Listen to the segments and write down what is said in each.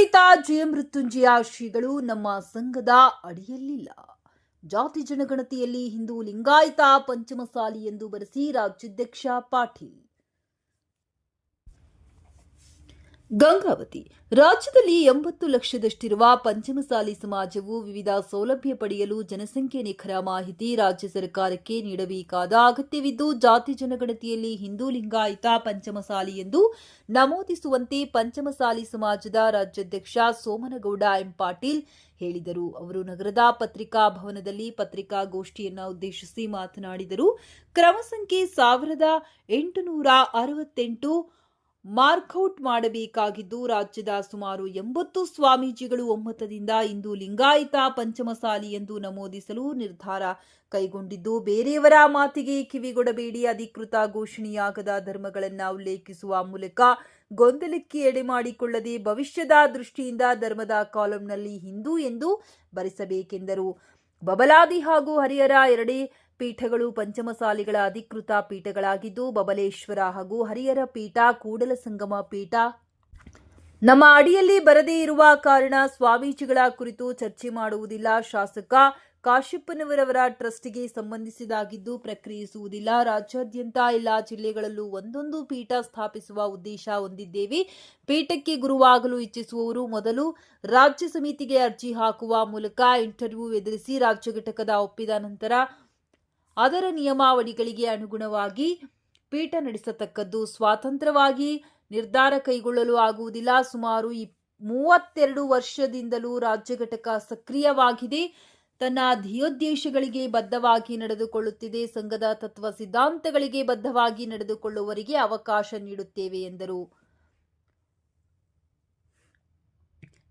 ಪಂಡಿತ ಜಯ ಮೃತ್ಯುಂಜಯ ಶ್ರೀಗಳು ನಮ್ಮ ಸಂಘದ ಅಡಿಯಲ್ಲಿಲ್ಲ. ಜಾತಿ ಜನಗಣತಿಯಲ್ಲಿ ಹಿಂದೂ ಲಿಂಗಾಯತ ಪಂಚಮಸಾಲಿ ಎಂದು ಬರೆಸಿ ರಾಜ್ಯಾಧ್ಯಕ್ಷ ಪಾಟೀಲ್. ಗಂಗಾವತಿ. ರಾಜ್ಯದಲ್ಲಿ ಎಂಬತ್ತು ಲಕ್ಷದಷ್ಟಿರುವ ಪಂಚಮಸಾಲಿ ಸಮಾಜವು ವಿವಿಧ ಸೌಲಭ್ಯ ಪಡೆಯಲು ಜನಸಂಖ್ಯೆ ನಿಖರ ಮಾಹಿತಿ ರಾಜ್ಯ ಸರ್ಕಾರಕ್ಕೆ ನೀಡಬೇಕಾದ ಅಗತ್ಯವಿದ್ದು, ಜಾತಿ ಜನಗಣತಿಯಲ್ಲಿ ಹಿಂದೂ ಲಿಂಗಾಯತ ಪಂಚಮಸಾಲಿ ಎಂದು ನಮೂದಿಸುವಂತೆ ಪಂಚಮಸಾಲಿ ಸಮಾಜದ ರಾಜ್ಯಾಧ್ಯಕ್ಷ ಸೋಮನಗೌಡ ಎಂ ಪಾಟೀಲ್ ಹೇಳಿದರು. ಅವರು ನಗರದ ಪತ್ರಿಕಾ ಭವನದಲ್ಲಿ ಪತ್ರಿಕಾಗೋಷ್ಠಿಯನ್ನು ಉದ್ದೇಶಿಸಿ ಮಾತನಾಡಿದರು. ಕ್ರಮ ಸಂಖ್ಯೆ ಸಾವಿರದ ಎಂಟುನೂರ ಅರವತ್ತೆಂಟು ಮಾರ್ಕ್ಔಟ್ ಮಾಡಬೇಕಾಗಿದ್ದು ರಾಜ್ಯದ ಸುಮಾರು ಎಂಬತ್ತು ಸ್ವಾಮೀಜಿಗಳು ಒಮ್ಮತದಿಂದ ಇಂದು ಲಿಂಗಾಯತ ಪಂಚಮಸಾಲಿ ಎಂದು ನಮೂದಿಸಲು ನಿರ್ಧಾರ ಕೈಗೊಂಡಿದ್ದು, ಬೇರೆಯವರ ಮಾತಿಗೆ ಕಿವಿಗೊಡಬೇಡಿ, ಅಧಿಕೃತ ಘೋಷಣೆಯಾಗದ ಧರ್ಮಗಳನ್ನು ಉಲ್ಲೇಖಿಸುವ ಮೂಲಕ ಗೊಂದಲಕ್ಕೆ ಎಡೆ ಮಾಡಿಕೊಳ್ಳದೆ ಭವಿಷ್ಯದ ದೃಷ್ಟಿಯಿಂದ ಧರ್ಮದ ಕಾಲಂನಲ್ಲಿ ಹಿಂದೂ ಎಂದು ಬರೆಸಬೇಕೆಂದರು. ಬಬಲಾದಿ ಹಾಗೂ ಹರಿಹರ ಎರಡೇ ಪೀಠಗಳು ಪಂಚಮಸಾಲಿಗಳ ಅಧಿಕೃತ ಪೀಠಗಳಾಗಿದ್ದು, ಬಬಲೇಶ್ವರ ಹಾಗೂ ಹರಿಹರ ಪೀಠ, ಕೂಡಲ ಸಂಗಮ ಪೀಠ. ನಮ್ಮ ಅಡಿಯಲ್ಲಿ ಬರದೇ ಇರುವ ಕಾರಣ ಸ್ವಾಮೀಜಿಗಳ ಕುರಿತು ಚರ್ಚೆ ಮಾಡುವುದಿಲ್ಲ. ಶಾಸಕ ಕಾಶಿಪ್ಪನವರವರ ಟ್ರಸ್ಟ್ಗೆ ಸಂಬಂಧಿಸಿದಾಗಿದ್ದು ಪ್ರಕ್ರಿಯಿಸುವುದಿಲ್ಲ. ರಾಜ್ಯಾದ್ಯಂತ ಎಲ್ಲ ಜಿಲ್ಲೆಗಳಲ್ಲೂ ಒಂದೊಂದು ಪೀಠ ಸ್ಥಾಪಿಸುವ ಉದ್ದೇಶ ಹೊಂದಿದ್ದೇವೆ. ಪೀಠಕ್ಕೆ ಗುರುವಾಗಲು ಇಚ್ಛಿಸುವವರು ಮೊದಲು ರಾಜ್ಯ ಸಮಿತಿಗೆ ಅರ್ಜಿ ಹಾಕುವ ಮೂಲಕ ಇಂಟರ್ವ್ಯೂ ಎದುರಿಸಿ ರಾಜ್ಯ ಘಟಕದ ಒಪ್ಪಿದ ನಂತರ ಅದರ ನಿಯಮಾವಳಿಗಳಿಗೆ ಅನುಗುಣವಾಗಿ ಪೀಠ ನಡೆಸತಕ್ಕದ್ದು ಸ್ವಾತಂತ್ರ್ಯವಾಗಿ ನಿರ್ಧಾರ ಕೈಗೊಳ್ಳಲು ಆಗುವುದಿಲ್ಲ. ಸುಮಾರು ಇಪ್- ಮೂವತ್ತೆರಡು ವರ್ಷದಿಂದಲೂ ರಾಜ್ಯ ಘಟಕ ಸಕ್ರಿಯವಾಗಿದೆ. ತನ್ನ ಧ್ಯೇಯೋದ್ದೇಶಗಳಿಗೆ ಬದ್ಧವಾಗಿ ನಡೆದುಕೊಳ್ಳುತ್ತಿದೆ. ಸಂಘದ ತತ್ವ ಸಿದ್ಧಾಂತಗಳಿಗೆ ಬದ್ಧವಾಗಿ ನಡೆದುಕೊಳ್ಳುವವರಿಗೆ ಅವಕಾಶ ನೀಡುತ್ತೇವೆ ಎಂದರು.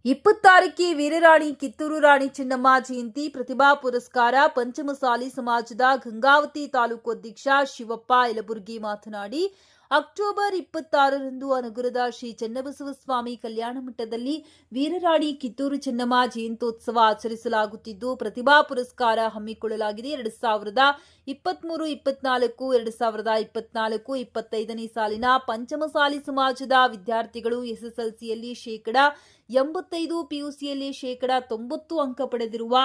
ಇಪ್ಪತ್ತಾರಕ್ಕೆ ವೀರರಾಣಿ, ಕಿತ್ತೂರು ರಾಣಿ ಚಿನ್ನಮ್ಮ ಜಯಂತಿ ಪ್ರತಿಭಾ ಪುರಸ್ಕಾರ, ಪಂಚಮಸಾಲಿ ಸಮಾಜದ ಗಂಗಾವತಿ ತಾಲೂಕು ಅಧ್ಯಕ್ಷ ಶಿವಪ್ಪ ಯಲಬುರ್ಗಿ ಮಾತನಾಡಿ ಅಕ್ಟೋಬರ್ ಇಪ್ಪತ್ತಾರರಂದು ಅನುಗುರದ ಶ್ರೀ ಚನ್ನಬಸವ ಸ್ವಾಮಿ ಕಲ್ಯಾಣ ಮಠದಲ್ಲಿ ವೀರರಾಣಿ ಕಿತ್ತೂರು ಚೆನ್ನಮ್ಮ ಜಯಂತ್ಯೋತ್ಸವ ಆಚರಿಸಲಾಗುತ್ತಿದ್ದು, ಪ್ರತಿಭಾ ಪುರಸ್ಕಾರ ಹಮ್ಮಿಕೊಳ್ಳಲಾಗಿದೆ. ಎರಡು ಸಾವಿರದ ಇಪ್ಪತ್ಮೂರು, ಇಪ್ಪತ್ನಾಲ್ಕು, ಎರಡು ಸಾವಿರದ ಇಪ್ಪತ್ನಾಲ್ಕು, ಇಪ್ಪತ್ತೈದನೇ ಸಾಲಿನ ಪಂಚಮಸಾಲಿ ಸಮಾಜದ ವಿದ್ಯಾರ್ಥಿಗಳು ಎಸ್ಎಸ್ಎಲ್ಸಿಯಲ್ಲಿ ಶೇಕಡ ಎಂಬತ್ತೈದು, ಪಿಯುಸಿಯಲ್ಲಿ ಶೇಕಡ ತೊಂಬತ್ತು ಅಂಕ ಪಡೆದಿರುವ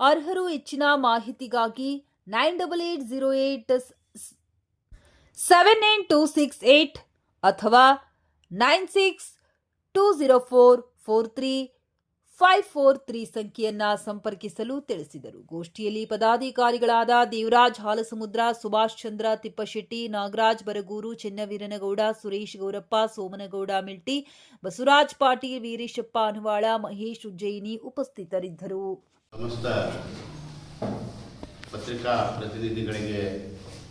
ಅರ್ಹರು ಹೆಚ್ಚಿನ ಮಾಹಿತಿಗಾಗಿ nine double eight zero eight seven ಏನ್ ಟೂ ಸಿಕ್ಸ್ ಏಟ್ ಅಥವಾ nine six two zero four four three five four three ಸಂಖ್ಯೆಯನ್ನ ಸಂಪರ್ಕಿಸಲು ತಿಳಿಸಿದರು. ಗೋಷ್ಠಿಯಲ್ಲಿ ಪದಾಧಿಕಾರಿಗಳಾದ ದೇವರಾಜ್ ಹಾಲಸಮುದ್ರ, ಸುಭಾಷ್ ಚಂದ್ರ, ತಿಪ್ಪಶೆಟ್ಟಿ, ನಾಗರಾಜ್ ಬರಗೂರು, ಚೆನ್ನವೀರನಗೌಡ, ಸುರೇಶ್ ಗೌರಪ್ಪ, ಸೋಮನಗೌಡ, ಮಿಲ್ಟಿ, ಬಸವರಾಜ್ ಪಾಟೀಲ್, ವೀರೇಶಪ್ಪ ಅನುವಾಳ, ಮಹೇಶ್ ಉಜ್ಜಯಿನಿ ಉಪಸ್ಥಿತರಿದ್ದರು. ಸಮಸ್ತ ಪತ್ರಿಕಾ ಪ್ರತಿನಿಧಿಗಳಿಗೆ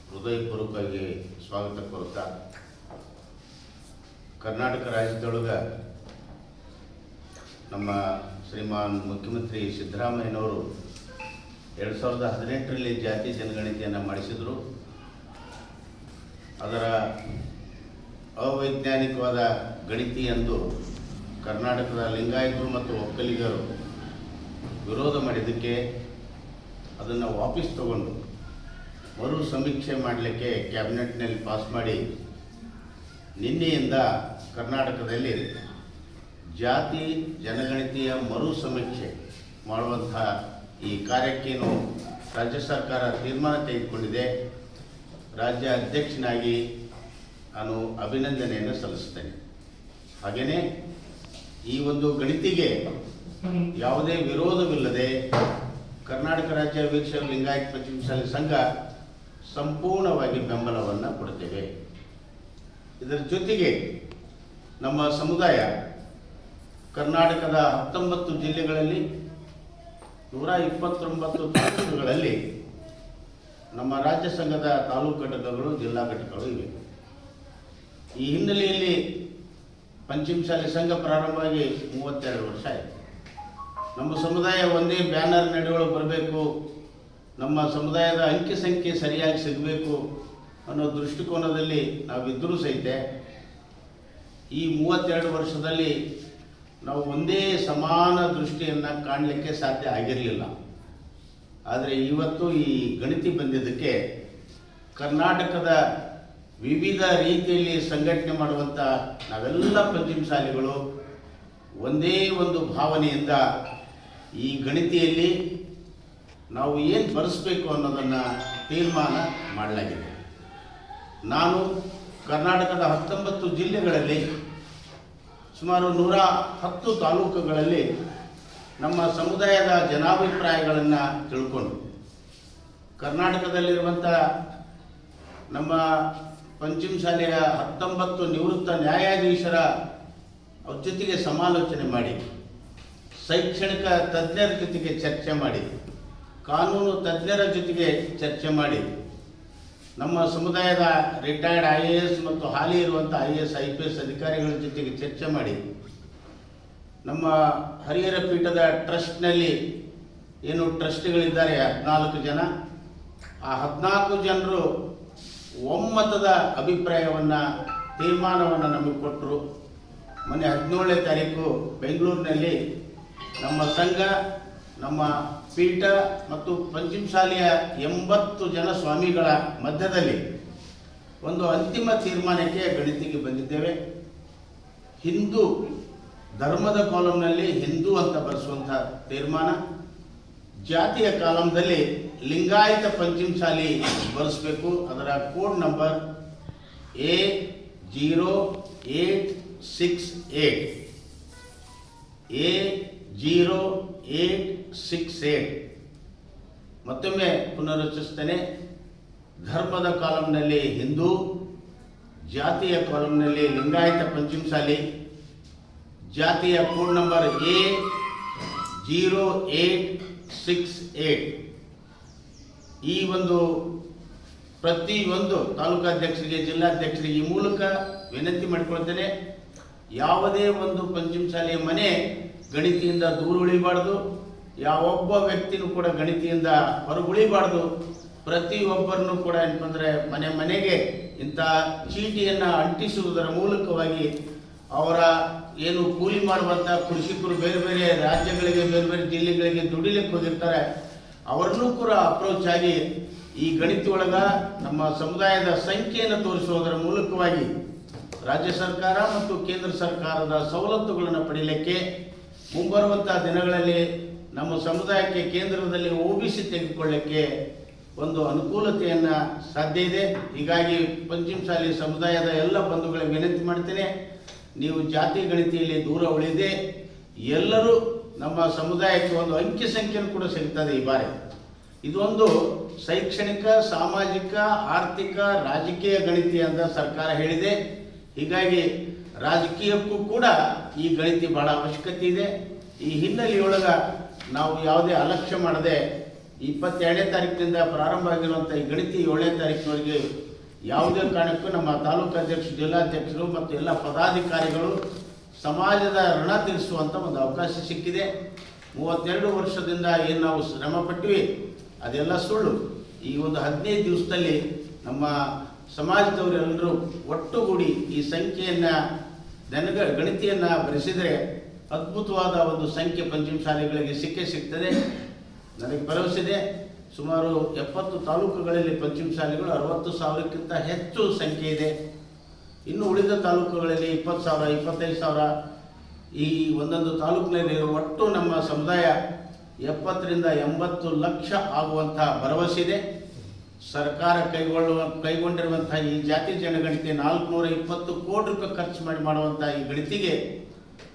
ಹೃದಯಪೂರ್ವಕವಾಗಿ ಸ್ವಾಗತ ಕೋರುತ್ತಾ, ಕರ್ನಾಟಕ ರಾಜ್ಯದೊಳಗೆ ನಮ್ಮ ಶ್ರೀಮಾನ್ ಮುಖ್ಯಮಂತ್ರಿ ಸಿದ್ದರಾಮಯ್ಯನವರು ಎರಡು ಸಾವಿರದ ಹದಿನೆಂಟರಲ್ಲಿ ಜಾತಿ ಜನಗಣತಿಯನ್ನು ಮಾಡಿಸಿದರು. ಅದರ ಅವೈಜ್ಞಾನಿಕವಾದ ಗಣಿತಿ ಎಂದು ಕರ್ನಾಟಕದ ಲಿಂಗಾಯತರು ಮತ್ತು ಒಕ್ಕಲಿಗರು ವಿರೋಧ ಮಾಡಿದ್ದಕ್ಕೆ ಅದನ್ನು ವಾಪಸ್ ತಗೊಂಡು ಮರು ಸಮೀಕ್ಷೆ ಮಾಡಲಿಕ್ಕೆ ಕ್ಯಾಬಿನೆಟ್ನಲ್ಲಿ ಪಾಸ್ ಮಾಡಿ ನಿನ್ನೆಯಿಂದ ಕರ್ನಾಟಕದಲ್ಲಿ ಜಾತಿ, ಜನಗಣತಿಯ ಮರು ಸಮೀಕ್ಷೆ ಮಾಡುವಂಥ ಈ ಕಾರ್ಯಕ್ಕೇನು ರಾಜ್ಯ ಸರ್ಕಾರ ತೀರ್ಮಾನ ತೆಗೆದುಕೊಂಡಿದೆ. ರಾಜ್ಯ ಅಧ್ಯಕ್ಷನಾಗಿ ನಾನು ಅಭಿನಂದನೆಯನ್ನು ಸಲ್ಲಿಸ್ತೇನೆ ಹಾಗೆಯೇ ಈ ಒಂದು ಗಣಿತಿಗೆ ಯಾವುದೇ ವಿರೋಧವಿಲ್ಲದೆ ಕರ್ನಾಟಕ ರಾಜ್ಯ ವೀಕ್ಷಕ ಲಿಂಗಾಯತ್ ಪಂಚಮಸಾಲಿ ಸಂಘ ಸಂಪೂರ್ಣವಾಗಿ ಬೆಂಬಲವನ್ನು ಕೊಡ್ತೇವೆ. ಇದರ ಜೊತೆಗೆ ನಮ್ಮ ಸಮುದಾಯ ಕರ್ನಾಟಕದ ಹತ್ತೊಂಬತ್ತು ಜಿಲ್ಲೆಗಳಲ್ಲಿ ನೂರ ಇಪ್ಪತ್ತೊಂಬತ್ತು ತಾಲೂಕುಗಳಲ್ಲಿ ನಮ್ಮ ರಾಜ್ಯ ಸಂಘದ ತಾಲೂಕು ಘಟಕಗಳು, ಜಿಲ್ಲಾ ಘಟಕಗಳು ಇವೆ. ಈ ಹಿನ್ನೆಲೆಯಲ್ಲಿ ಪಂಚಮಸಾಲಿ ಸಂಘ ಪ್ರಾರಂಭವಾಗಿ ಮೂವತ್ತೆರಡು ವರ್ಷ ಆಯಿತು. ನಮ್ಮ ಸಮುದಾಯ ಒಂದೇ ಬ್ಯಾನರ್ ನಡುವೆ ಬರಬೇಕು ನಮ್ಮ ಸಮುದಾಯದ ಅಂಕಿ ಸಂಖ್ಯೆ ಸರಿಯಾಗಿ ಸಿಗಬೇಕು ಅನ್ನೋ ದೃಷ್ಟಿಕೋನದಲ್ಲಿ ನಾವಿದ್ದರೂ ಸಹಿತ ಈ ಮೂವತ್ತೆರಡು ವರ್ಷದಲ್ಲಿ ನಾವು ಒಂದೇ ಸಮಾನ ದೃಷ್ಟಿಯನ್ನು ಕಾಣಲಿಕ್ಕೆ ಸಾಧ್ಯ ಆಗಿರಲಿಲ್ಲ. ಆದರೆ ಇವತ್ತು ಈ ಗಣಿತಿ ಬಂದಿದ್ದಕ್ಕೆ ಕರ್ನಾಟಕದ ವಿವಿಧ ರೀತಿಯಲ್ಲಿ ಸಂಘಟನೆ ಮಾಡುವಂಥ ನಾವೆಲ್ಲ ಪಂಚಮಸಾಲಿಗಳು ಒಂದೇ ಒಂದು ಭಾವನೆಯಿಂದ ಈ ಗಣಿತಿಯಲ್ಲಿ ನಾವು ಏನು ಬರೆಸಬೇಕು ಅನ್ನೋದನ್ನು ತೀರ್ಮಾನ ಮಾಡಲಾಗಿದೆ. ನಾನು ಕರ್ನಾಟಕದ ಹತ್ತೊಂಬತ್ತು ಜಿಲ್ಲೆಗಳಲ್ಲಿ ಸುಮಾರು ನೂರ ಹತ್ತು ತಾಲೂಕುಗಳಲ್ಲಿ ನಮ್ಮ ಸಮುದಾಯದ ಜನಾಭಿಪ್ರಾಯಗಳನ್ನು ತಿಳ್ಕೊಂಡು ಕರ್ನಾಟಕದಲ್ಲಿರುವಂಥ ನಮ್ಮ ಪಂಚಮ ಶಾಲೆಯ ಹತ್ತೊಂಬತ್ತು ನಿವೃತ್ತ ನ್ಯಾಯಾಧೀಶರ ಜೊತೆಗೆ ಸಮಾಲೋಚನೆ ಮಾಡಿ, ಶೈಕ್ಷಣಿಕ ತಜ್ಞರ ಜೊತೆಗೆ ಚರ್ಚೆ ಮಾಡಿ ಕಾನೂನು ತಜ್ಞರ ಜೊತೆಗೆ ಚರ್ಚೆ ಮಾಡಿ. ನಮ್ಮ ಸಮುದಾಯದ ರಿಟೈರ್ಡ್ ಐ ಎ ಎಸ್ ಮತ್ತು ಹಾಲಿ ಇರುವಂಥ I A S I P S ಅಧಿಕಾರಿಗಳ ಜೊತೆಗೆ ಚರ್ಚೆ ಮಾಡಿ. ನಮ್ಮ ಹರಿಹರ ಪೀಠದ ಟ್ರಸ್ಟ್ನಲ್ಲಿ ಏನು ಟ್ರಸ್ಟ್ಗಳಿದ್ದಾರೆ ಹದಿನಾಲ್ಕು ಜನ. ಆ ಹದಿನಾಲ್ಕು ಜನರು ಒಮ್ಮತದ ಅಭಿಪ್ರಾಯವನ್ನು, ತೀರ್ಮಾನವನ್ನು ನಮಗೆ ಕೊಟ್ಟರು ಮೊನ್ನೆ ಹದಿನೇಳನೇ ತಾರೀಕು ಬೆಂಗಳೂರಿನಲ್ಲಿ ನಮ್ಮ ಸಂಘ, ನಮ್ಮ ಪೀಠ ಮತ್ತು ಪಂಚಮಶಾಲಿಯ ಎಂಬತ್ತು ಜನ ಸ್ವಾಮಿಗಳ ಮಧ್ಯದಲ್ಲಿ ಒಂದು ಅಂತಿಮ ತೀರ್ಮಾನಕ್ಕೆ ಗಣಿತಿಗೆ ಬಂದಿದ್ದೇವೆ. ಹಿಂದೂ ಧರ್ಮದ ಕಾಲಂನಲ್ಲಿ ಹಿಂದೂ ಅಂತ ಬರೆಸುವಂಥ ತೀರ್ಮಾನ. ಜಾತಿಯ ಕಾಲಂದಲ್ಲಿ ಲಿಂಗಾಯತ ಪಂಚಮಶಾಲಿ ಬರೆಸಬೇಕು. ಅದರ code number A zero eight six eight. A zero eight six eight. ಮತ್ತೊಮ್ಮೆ ಪುನರುಚ್ಚರಿಸ್ತೇನೆ. ಧರ್ಮದ ಕಾಲಂನಲ್ಲಿ ಹಿಂದೂ, ಜಾತಿಯ ಕಾಲಂನಲ್ಲಿ ಲಿಂಗಾಯತ ಪಂಚಮಸಾಲಿ, ಜಾತಿಯ code number A, zero eight six eight. ಈ ಒಂದು ಪ್ರತಿಯೊಂದು ತಾಲೂಕಾಧ್ಯಕ್ಷರಿಗೆ, ಜಿಲ್ಲಾಧ್ಯಕ್ಷರಿಗೆ ಈ ಮೂಲಕ ವಿನಂತಿ ಮಾಡಿಕೊಳ್ತೇನೆ ಯಾವುದೇ ಒಂದು ಪಂಚಮಸಾಲಿಯ ಮನೆ ಗಣಿತಿಯಿಂದ ದೂರ ಉಳಿಬಾರ್ದು. ಯಾವೊಬ್ಬ ವ್ಯಕ್ತಿನೂ ಕೂಡ ಗಣಿತಿಯಿಂದ ಹೊರಗುಳಿಬಾರ್ದು ಪ್ರತಿಯೊಬ್ಬರನ್ನು ಕೂಡ ಏನಪ್ಪಂದ್ರೆ ಮನೆ ಮನೆಗೆ ಇಂಥ ಚೀಟಿಯನ್ನು ಅಂಟಿಸುವುದರ ಮೂಲಕವಾಗಿ ಅವರ ಏನು ಕೂಲಿ ಮಾಡುವಂಥ ಕೃಷಿಕರು ಬೇರೆ ಬೇರೆ ರಾಜ್ಯಗಳಿಗೆ, ಬೇರೆ ಬೇರೆ ಜಿಲ್ಲೆಗಳಿಗೆ ದುಡಿಲಿಕ್ಕೆ ಹೋಗಿರ್ತಾರೆ. ಅವರನ್ನೂ ಕೂಡ ಅಪ್ರೋಚ್ ಆಗಿ ಈ ಗಣಿತ ನಮ್ಮ ಸಮುದಾಯದ ಸಂಖ್ಯೆಯನ್ನು ತೋರಿಸುವುದರ ಮೂಲಕವಾಗಿ ರಾಜ್ಯ ಸರ್ಕಾರ ಮತ್ತು ಕೇಂದ್ರ ಸರ್ಕಾರದ ಸವಲತ್ತುಗಳನ್ನು ಪಡೆಯಲಿಕ್ಕೆ ಮುಂಬರುವಂತಹ ದಿನಗಳಲ್ಲಿ ನಮ್ಮ ಸಮುದಾಯಕ್ಕೆ ಕೇಂದ್ರದಲ್ಲಿ ಒ ಬಿ ಸಿ ತೆಗೆದುಕೊಳ್ಳಕ್ಕೆ ಒಂದು ಅನುಕೂಲತೆಯನ್ನು ಸಾಧ್ಯ ಇದೆ. ಹೀಗಾಗಿ ಪಂಚಮ ಶಾಲೆ ಸಮುದಾಯದ ಎಲ್ಲ ಬಂಧುಗಳಿಗೆ ವಿನಂತಿ ಮಾಡ್ತೇನೆ. ನೀವು ಜಾತಿ, ಗಣಿತಿಯಲ್ಲಿ ದೂರ ಉಳಿದೆ. ಎಲ್ಲರೂ ನಮ್ಮ ಸಮುದಾಯಕ್ಕೆ ಒಂದು ಅಂಕಿ ಸಂಖ್ಯೆಯನ್ನು ಕೂಡ ಸಿಗ್ತದೆ ಈ ಬಾರಿ. ಇದೊಂದು ಶೈಕ್ಷಣಿಕ, ಸಾಮಾಜಿಕ, ಆರ್ಥಿಕ, ರಾಜಕೀಯ ಗಣಿತಿ ಅಂತ ಸರ್ಕಾರ ಹೇಳಿದೆ. ಹೀಗಾಗಿ ರಾಜಕೀಯಕ್ಕೂ ಕೂಡ ಈ ಗಣಿತಿ ಬಹಳ ಅವಶ್ಯಕತೆ ಇದೆ. ಈ ಹಿನ್ನೆಲೆಯೊಳಗೆ ನಾವು ಯಾವುದೇ ಅಲಕ್ಷ್ಯ ಮಾಡದೆ ಇಪ್ಪತ್ತೆರಡನೇ ತಾರೀಕಿನಿಂದ ಪ್ರಾರಂಭ ಆಗಿರುವಂಥ ಈ ಗಣಿತಿ ಏಳನೇ ತಾರೀಕಿನವರೆಗೆ ಯಾವುದೇ ಕಾರಣಕ್ಕೂ ನಮ್ಮ ತಾಲೂಕು ಅಧ್ಯಕ್ಷರು, ಜಿಲ್ಲಾಧ್ಯಕ್ಷರು ಮತ್ತು ಎಲ್ಲ ಪದಾಧಿಕಾರಿಗಳು ಸಮಾಜದ ಋಣ ತೀರಿಸುವಂಥ ಒಂದು ಅವಕಾಶ ಸಿಕ್ಕಿದೆ. ಮೂವತ್ತೆರಡು ವರ್ಷದಿಂದ ಏನು ನಾವು ಶ್ರಮ ಪಟ್ಟಿವಿ, ಅದೆಲ್ಲ ಸುಳ್ಳು. ಈ ಒಂದು ಹದಿನೈದು ದಿವಸದಲ್ಲಿ ನಮ್ಮ ಸಮಾಜದವರೆಲ್ಲರೂ ಒಟ್ಟುಗೂಡಿ ಈ ಸಂಖ್ಯೆಯನ್ನು ದನಗ ಗಣಿತಿಯನ್ನು ಬರೆಸಿದರೆ ಅದ್ಭುತವಾದ ಒಂದು ಸಂಖ್ಯೆ ಪಂಚಮ ಶಾಲೆಗಳಿಗೆ ಸಿಕ್ಕೇ ಸಿಗ್ತದೆ. ನನಗೆ ಭರವಸೆ ಸುಮಾರು ಎಪ್ಪತ್ತು ತಾಲೂಕುಗಳಲ್ಲಿ ಪಂಚಮ ಶಾಲೆಗಳು ಅರವತ್ತು ಸಾವಿರಕ್ಕಿಂತ ಹೆಚ್ಚು ಸಂಖ್ಯೆ ಇದೆ. ಇನ್ನು ಉಳಿದ ತಾಲೂಕುಗಳಲ್ಲಿ ಇಪ್ಪತ್ತು ಸಾವಿರ, ಇಪ್ಪತ್ತೈದು ಸಾವಿರ, ಈ ಒಂದೊಂದು ತಾಲೂಕಿನಲ್ಲಿ ಒಟ್ಟು ನಮ್ಮ ಸಮುದಾಯ ಎಪ್ಪತ್ತರಿಂದ ಎಂಬತ್ತು ಲಕ್ಷ ಆಗುವಂತಹ ಭರವಸೆ ಇದೆ. ಸರ್ಕಾರ ಕೈಗೊಳ್ಳುವ ಕೈಗೊಂಡಿರುವಂತಹ ಈ ಜಾತಿ ಜನಗಣತಿ ನಾಲ್ಕುನೂರ ಇಪ್ಪತ್ತು ಕೋಟಿ ರೂಪಾಯಿ ಖರ್ಚು ಮಾಡಿ ಮಾಡುವಂಥ ಈ ಗಣಿತಿಗೆ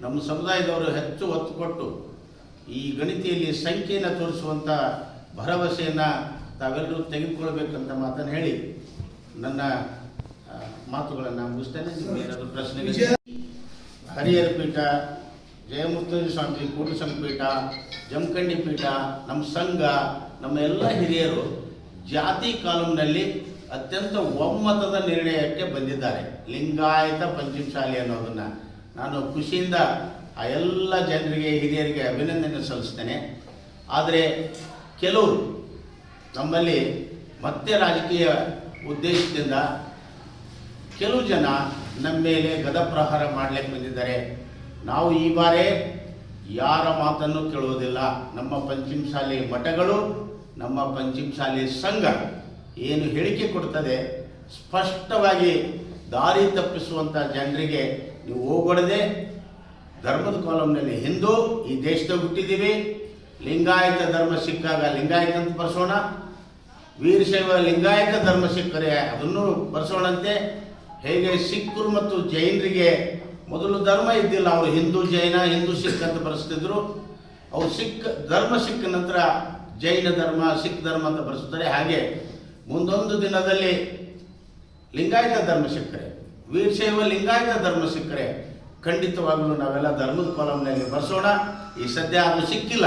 ನಮ್ಮ ಸಮುದಾಯದವರು ಹೆಚ್ಚು ಒತ್ತು ಕೊಟ್ಟು ಈ ಗಣಿತಿಯಲ್ಲಿ ಸಂಖ್ಯೆಯನ್ನು ತೋರಿಸುವಂಥ ಭರವಸೆಯನ್ನು ತಾವೆಲ್ಲರೂ ತೆಗೆದುಕೊಳ್ಬೇಕಂತ ಮಾತನ್ನು ಹೇಳಿ ನನ್ನ ಮಾತುಗಳನ್ನು ಮುಗಿಸ್ತೇನೆ. ಏನಾದರೂ ಪ್ರಶ್ನೆ ಹರಿಹರ ಪೀಠ ಜಯಮುತ್ತೂರಿ ಸ್ವಾಮಿ ಕೂಟಸಂಗ ಪೀಠ ಜಮಖಂಡಿ ಪೀಠ ನಮ್ಮ ಸಂಘ ನಮ್ಮ ಎಲ್ಲ ಹಿರಿಯರು ಜಾತಿ ಕಾಲಂನಲ್ಲಿ ಅತ್ಯಂತ ಒಮ್ಮತದ ನಿರ್ಣಯಕ್ಕೆ ಬಂದಿದ್ದಾರೆ. ಲಿಂಗಾಯತ ಪಂಚಮಶಾಲಿ ಅನ್ನೋದನ್ನ ನಾನು ಖುಷಿಯಿಂದ ಆ ಎಲ್ಲ ಜನರಿಗೆ, ಹಿರಿಯರಿಗೆ ಅಭಿನಂದನೆ ಸಲ್ಲಿಸ್ತೇನೆ. ಆದರೆ ಕೆಲವರು ನಮ್ಮಲ್ಲಿ ಮತ್ತೆ ರಾಜಕೀಯ ಉದ್ದೇಶದಿಂದ ಕೆಲವು ಜನ ನಮ್ಮ ಮೇಲೆ ಗದಪ್ರಹಾರ ಮಾಡ್ಲಿಕ್ಕೆ ಬಂದಿದ್ದಾರೆ. ನಾವು ಈ ಬಾರಿ ಯಾರ ಮಾತನ್ನು ಕೇಳುವುದಿಲ್ಲ. ನಮ್ಮ ಪಂಚಮಶಾಲಿ ಮಠಗಳು ನಮ್ಮ ಪಂಚಮ ಶಾಲೆ ಸಂಘ ಏನು ಹೇಳಿಕೆ ಕೊಡ್ತದೆ, ಸ್ಪಷ್ಟವಾಗಿ ದಾರಿ ತಪ್ಪಿಸುವಂಥ ಜನರಿಗೆ ನೀವು ಹೋಗೊಡದೆ ಧರ್ಮದ ಕಾಲಂನಲ್ಲಿ ಹಿಂದೂ ಈ ದೇಶದಾಗ ಹುಟ್ಟಿದ್ದೀವಿ, ಲಿಂಗಾಯತ ಧರ್ಮ ಸಿಕ್ಕಾಗ ಲಿಂಗಾಯತ ಅಂತ ಬರ್ಸೋಣ, ವೀರಶೈವ ಲಿಂಗಾಯತ ಧರ್ಮ ಸಿಕ್ಕರೆ ಅದನ್ನು ಬರ್ಸೋಣಂತೆ. ಹೇಗೆ ಸಿಖ್ಖರು ಮತ್ತು ಜೈನರಿಗೆ ಮೊದಲು ಧರ್ಮ ಇದ್ದಿಲ್ಲ, ಅವರು ಹಿಂದೂ ಜೈನ ಹಿಂದೂ ಸಿಖ್ ಅಂತ ಬರೆಸ್ತಿದ್ರು. ಅವ್ರು ಸಿಖ್, ಧರ್ಮ ಸಿಕ್ಕ ನಂತರ ಜೈನ ಧರ್ಮ, ಸಿಖ್ ಧರ್ಮ ಅಂತ ಬರೆಸುತ್ತಾರೆ ಹಾಗೆ ಮುಂದೊಂದು ದಿನದಲ್ಲಿ ಲಿಂಗಾಯತ ಧರ್ಮ ಸಿಕ್ಕರೆ, ವೀರಶೈವ ಲಿಂಗಾಯತ ಧರ್ಮ ಸಿಕ್ಕರೆ, ಖಂಡಿತವಾಗಲೂ ನಾವೆಲ್ಲ ಧರ್ಮದ ಕಾಲಂನಲ್ಲಿ ಬರ್ಸೋಣ. ಈ ಸದ್ಯ ಅದು ಸಿಕ್ಕಿಲ್ಲ.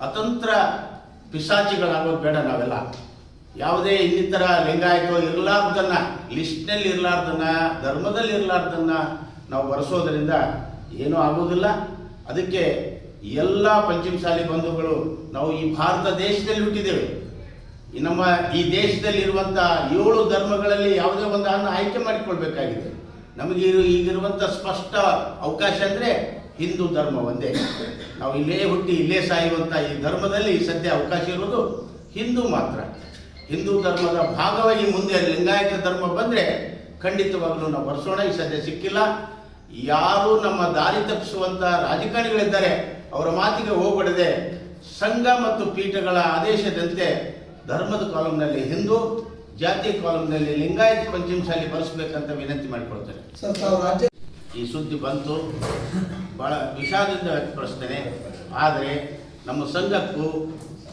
ಅತಂತ್ರ ಪಿಸಾಚಿಗಳಾಗೋದು ಬೇಡ ನಾವೆಲ್ಲ. ಯಾವುದೇ ಇನ್ನಿತರ ಲಿಂಗಾಯತ ಇರಲಾರ್ದನ್ನ, ಲಿಸ್ಟ್ನಲ್ಲಿ ಇರಲಾರ್ದನ್ನ, ಧರ್ಮದಲ್ಲಿ ಇರಲಾರ್ದನ್ನ ನಾವು ಬರೆಸೋದ್ರಿಂದ ಏನೂ ಆಗೋದಿಲ್ಲ. ಅದಕ್ಕೆ ಎಲ್ಲ ಪಂಚಮಸಾಲಿ ಬಂಧುಗಳು ನಾವು ಈ ಭಾರತ ದೇಶದಲ್ಲಿ ಹುಟ್ಟಿದ್ದೇವೆ. ನಮ್ಮ ಈ ದೇಶದಲ್ಲಿ ಇರುವಂತ ಏಳು ಧರ್ಮಗಳಲ್ಲಿ ಯಾವುದೇ ಒಂದು ಅನ್ನ ಆಯ್ಕೆ ಮಾಡಿಕೊಳ್ಬೇಕಾಗಿದೆ. ನಮಗೆ ಈಗಿರುವಂತಹ ಈಗಿರುವಂತ ಸ್ಪಷ್ಟ ಅವಕಾಶ ಅಂದ್ರೆ ಹಿಂದೂ ಧರ್ಮ ಒಂದೇ. ನಾವು ಇಲ್ಲೇ ಹುಟ್ಟಿ ಇಲ್ಲೇ ಸಾಯುವಂತ ಈ ಧರ್ಮದಲ್ಲಿ ಸದ್ಯ ಅವಕಾಶ ಇರೋದು ಹಿಂದೂ ಮಾತ್ರ. ಹಿಂದೂ ಧರ್ಮದ ಭಾಗವಾಗಿ ಮುಂದೆ ಲಿಂಗಾಯತ ಧರ್ಮ ಬಂದ್ರೆ ಖಂಡಿತವಾಗ್ಲೂ ನಾವು ಬರ್ಸೋಣ ಈ ಸದ್ಯ ಸಿಕ್ಕಿಲ್ಲ. ಯಾರು ನಮ್ಮ ದಾರಿ ತಪ್ಪಿಸುವಂತ ರಾಜಕಾರಣಿಗಳಿದ್ದಾರೆ ಅವರ ಮಾತಿಗೆ ಹೋಗಬಡದೆ ಸಂಘ ಮತ್ತು ಪೀಠಗಳ ಆದೇಶದಂತೆ ಧರ್ಮದ ಕಾಲಂನಲ್ಲಿ ಹಿಂದೂ ಜಾತಿ ಕಾಲಂನಲ್ಲಿ ಲಿಂಗಾಯತ ಪಂಚಮಸಾಲಿ ಬಳಸಬೇಕಂತ ವಿನಂತಿ ಮಾಡಿಕೊಳ್ತೇನೆ ತಾವು ಈ ಸುದ್ದಿ ಬಂತು. ಬಹಳ ವಿಷಾದದಿಂದ ವ್ಯಕ್ತಪಡಿಸ್ತೇನೆ ಆದರೆ ನಮ್ಮ ಸಂಘಕ್ಕೂ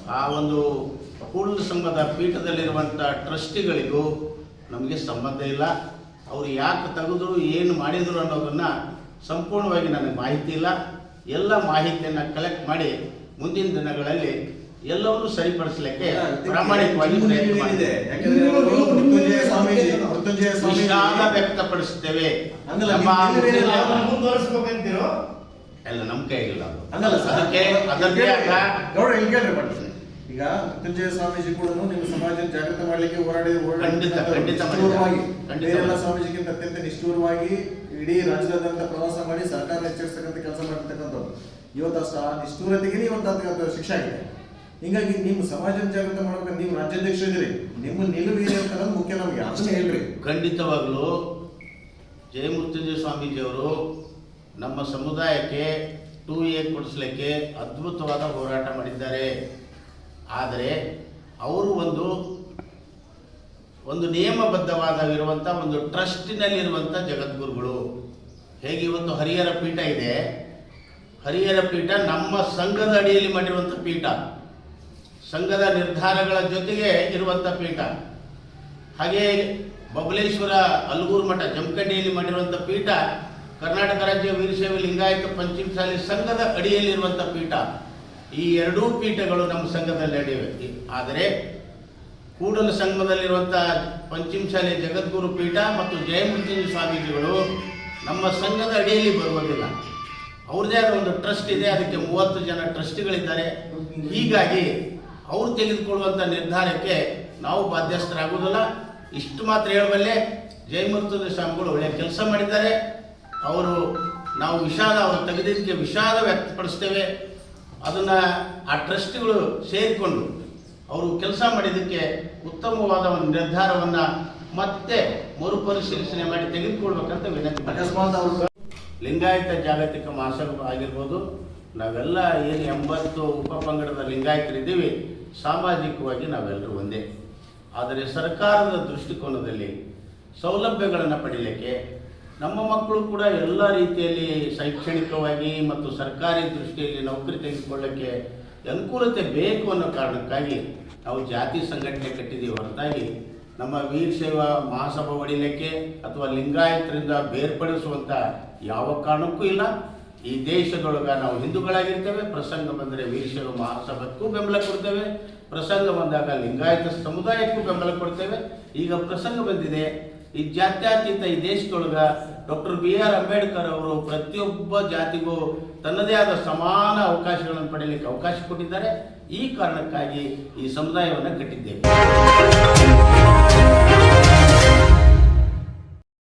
ಆ ಒಂದು ಕೂಡಲ ಸಂಘದ ಪೀಠದಲ್ಲಿರುವಂಥ ಟ್ರಸ್ಟಿಗಳಿಗೂ ನಮಗೆ ಸಂಬಂಧ ಇಲ್ಲ. ಅವರು ಯಾಕೆ ತೆಗೆದ್ರು ಏನು ಮಾಡಿದರು ಅನ್ನೋದನ್ನು ಸಂಪೂರ್ಣವಾಗಿ ನನಗೆ ಮಾಹಿತಿ ಇಲ್ಲ. ಎಲ್ಲ ಮಾಹಿತಿಯನ್ನು ಕಲೆಕ್ಟ್ ಮಾಡಿ ಮುಂದಿನ ದಿನಗಳಲ್ಲಿ ಎಲ್ಲವನ್ನೂ ಸರಿಪಡಿಸಲಿಕ್ಕೆ ಪ್ರಾಮಾಣಿಕವಾಗಿ ಪ್ರಯತ್ನ? ಮಾಡಿದೆ ವಿಷಾದ ವ್ಯಕ್ತಪಡಿಸುತ್ತೇವೆ? ಎಲ್ಲ ನಮ್ಮ ಕೈಗಿಲ್ಲ. ಅದಕ್ಕೆ ಅದಕ್ಕೆ ಇಲ್ಲಿ ಈಗ ಮೃತ್ಯುಂಜಯ ಸ್ವಾಮೀಜಿ ಕೂಡ ನಿಮ್ಮ ಸಮಾಜ ಜಾಗೃತ ಮಾಡ್ಲಿಕ್ಕೆ ಹೋರಾಡಿದ ಖಂಡಿತ, ಖಂಡಿತ ಖಂಡಿತ. ಸ್ವಾಮೀಜಿಗಿಂತ ಅತ್ಯಂತ ನಿಷ್ಠೂರವಾಗಿ ಇಡೀ ರಾಜ್ಯದಾದ್ಯಂತ ಪ್ರವಾಸ ಮಾಡಿ ಸರ್ಕಾರ ಎಚ್ಚರಿಸ್ತಕ್ಕಂಥ ಕೆಲಸ ಮಾಡಿರ್ತಕ್ಕಂಥವ್ರು ಇವತ್ತು ಅಷ್ಟು ನಿಷ್ಠೂರತೆಗೆ ಇವತ್ತು ಶಿಕ್ಷೆ ಆಗಿದೆ. ಹಿಂಗಾಗಿ ನಿಮ್ಮ ಸಮಾಜ ಜಾಗೃತ ಮಾಡ್ಬೇಕು ನೀವು ರಾಜ್ಯಾಧ್ಯಕ್ಷ ಇದ್ದೀರಿ ನಿಮ್ಮ ನಿಲುವು ಏನು ಅಂತ ಮುಖ್ಯ ನಮಗೆ, ಅದನ್ನ ಹೇಳ್ರಿ. ಖಂಡಿತವಾಗ್ಲೂ ಜಯಮೃತ್ಯುಂಜಯ ಸ್ವಾಮೀಜಿಯವರು ನಮ್ಮ ಸಮುದಾಯಕ್ಕೆ ಟೂ ಎ ಕೊಡಿಸ್ಲಿಕ್ಕೆ ಅದ್ಭುತವಾದ ಹೋರಾಟ ಮಾಡಿದ್ದಾರೆ. ಆದರೆ ಅವರು ಒಂದು ಒಂದು ನಿಯಮಬದ್ಧವಾದ ಇರುವಂಥ ಒಂದು ಟ್ರಸ್ಟಿನಲ್ಲಿರುವಂಥ ಜಗದ್ಗುರುಗಳು. ಹೇಗೆ ಇವತ್ತು ಹರಿಹರ ಪೀಠ ಇದೆ? ಹರಿಹರ ಪೀಠ ನಮ್ಮ ಸಂಘದ ಅಡಿಯಲ್ಲಿ ಮಾಡಿರುವಂಥ ಪೀಠ. ಸಂಘದ ನಿರ್ಧಾರಗಳ ಜೊತೆಗೆ ಇರುವಂಥ ಪೀಠ. ಹಾಗೆ ಬಬಲೇಶ್ವರ ಅಲ್ಗೂರು ಮಠ, ಜಮಖಂಡಿಯಲ್ಲಿ ಮಾಡಿರುವಂಥ ಪೀಠ, ಕರ್ನಾಟಕ ರಾಜ್ಯ ವೀರಶೈವ ಲಿಂಗಾಯತ ಪಂಚಮಸಾಲಿ ಸಂಘದ ಅಡಿಯಲ್ಲಿರುವಂಥ ಪೀಠ. ಈ ಎರಡೂ ಪೀಠಗಳು ನಮ್ಮ ಸಂಘದಲ್ಲಿ ನಡೆಯುವೆ ಆದರೆ ಕೂಡಲ ಸಂಘದಲ್ಲಿರುವಂಥ ಪಂಚಮಸಾಲಿ ಜಗದ್ಗುರು ಪೀಠ ಮತ್ತು ಜಯಮೃತ್ಯುಂಜಯ ಸ್ವಾಮೀಜಿಗಳು ನಮ್ಮ ಸಂಘದ ಅಡಿಯಲ್ಲಿ ಬರುವುದಿಲ್ಲ. ಅವ್ರದ್ದೇ ಆದ ಒಂದು ಟ್ರಸ್ಟ್ ಇದೆ, ಅದಕ್ಕೆ ಮೂವತ್ತು ಜನ ಟ್ರಸ್ಟ್ಗಳಿದ್ದಾರೆ. ಹೀಗಾಗಿ ಅವ್ರು ತೆಗೆದುಕೊಳ್ಳುವಂಥ ನಿರ್ಧಾರಕ್ಕೆ ನಾವು ಬಾಧ್ಯಸ್ಥರಾಗುವುದಿಲ್ಲ. ಇಷ್ಟು ಮಾತ್ರ ಹೇಳಬಲ್ಲೆ, ಜಯಮೃತ್ಯುಂಜಯ ಸ್ವಾಮಿಗಳು ಒಳ್ಳೆಯ ಕೆಲಸ ಮಾಡಿದ್ದಾರೆ. ಅವರು, ನಾವು ವಿಷಾದ, ಅವರು ತೆಗೆದಿದ್ದಕ್ಕೆ ವಿಷಾದ ವ್ಯಕ್ತಪಡಿಸ್ತೇವೆ. ಅದನ್ನು ಆ ಟ್ರಸ್ಟ್ಗಳು ಸೇರಿಕೊಂಡು ಅವರು ಕೆಲಸ ಮಾಡಿದ್ದಕ್ಕೆ ಉತ್ತಮವಾದ ಒಂದು ನಿರ್ಧಾರವನ್ನು ಮತ್ತೆ ಮರುಪರಿಶೀಲನೆ ಮಾಡಿ ತೆಗೆದುಕೊಳ್ಬೇಕಂತ ವಿನಂತಿ ಮಾಡ್ತೀನಿ. ಅಕಸ್ಮಾತ್ ಅವರು ಲಿಂಗಾಯತ ಜಾಗತಿಕ ಮಹಾಸಭಾ ಆಗಿರ್ಬೋದು ನಾವೆಲ್ಲ ಏನು ಎಂಬತ್ತು ಉಪಪಂಗಡದ ಲಿಂಗಾಯತರಿದ್ದೀವಿ ಸಾಮಾಜಿಕವಾಗಿ ನಾವೆಲ್ಲರೂ ಒಂದೇ ಆದರೆ ಸರ್ಕಾರದ ದೃಷ್ಟಿಕೋನದಲ್ಲಿ ಸೌಲಭ್ಯಗಳನ್ನು ಪಡೀಲಿಕ್ಕೆ ನಮ್ಮ ಮಕ್ಕಳು ಕೂಡ ಎಲ್ಲ ರೀತಿಯಲ್ಲಿ ಶೈಕ್ಷಣಿಕವಾಗಿ ಮತ್ತು ಸರ್ಕಾರಿ ದೃಷ್ಟಿಯಲ್ಲಿ ನೌಕರಿ ತೆಗೆದುಕೊಳ್ಳಕ್ಕೆ ಅನುಕೂಲತೆ ಬೇಕು ಅನ್ನೋ ಕಾರಣಕ್ಕಾಗಿ ನಾವು ಜಾತಿ ಸಂಘಟನೆ ಕಟ್ಟಿದ್ದೀವಿ ಹೊರತಾಗಿ ನಮ್ಮ ವೀರಶೈವ ಮಹಾಸಭಾ ಒಡಿಲಿಕ್ಕೆ ಅಥವಾ ಲಿಂಗಾಯತರಿಂದ ಬೇರ್ಪಡಿಸುವಂಥ ಯಾವ ಕಾರಣಕ್ಕೂ ಇಲ್ಲ. ಈ ದೇಶದೊಳಗೆ ನಾವು ಹಿಂದೂಗಳಾಗಿರ್ತೇವೆ, ಪ್ರಸಂಗ ಬಂದರೆ ವೀರಶೈವ ಮಹಾಸಭಕ್ಕೂ ಬೆಂಬಲ ಕೊಡ್ತೇವೆ, ಪ್ರಸಂಗ ಬಂದಾಗ ಲಿಂಗಾಯತ ಸಮುದಾಯಕ್ಕೂ ಬೆಂಬಲ ಕೊಡ್ತೇವೆ. ಈಗ ಪ್ರಸಂಗ ಬಂದಿದೆ ಈ ಜಾತ್ಯತೀತ ಈ ದೇಶದೊಳಗ ಡಾಕ್ಟರ್ ಬಿ ಆರ್ ಅಂಬೇಡ್ಕರ್ ಅವರು ಪ್ರತಿಯೊಬ್ಬ ಜಾತಿಗೂ ತನ್ನದೇ ಆದ ಸಮಾನ ಅವಕಾಶಗಳನ್ನು ಪಡೆಯಲಿಕ್ಕೆ ಅವಕಾಶ ಕೊಟ್ಟಿದ್ದಾರೆ. ಈ ಕಾರಣಕ್ಕಾಗಿ ಈ ಸಮುದಾಯವನ್ನು ಕಟ್ಟಿದ್ದೇವೆ.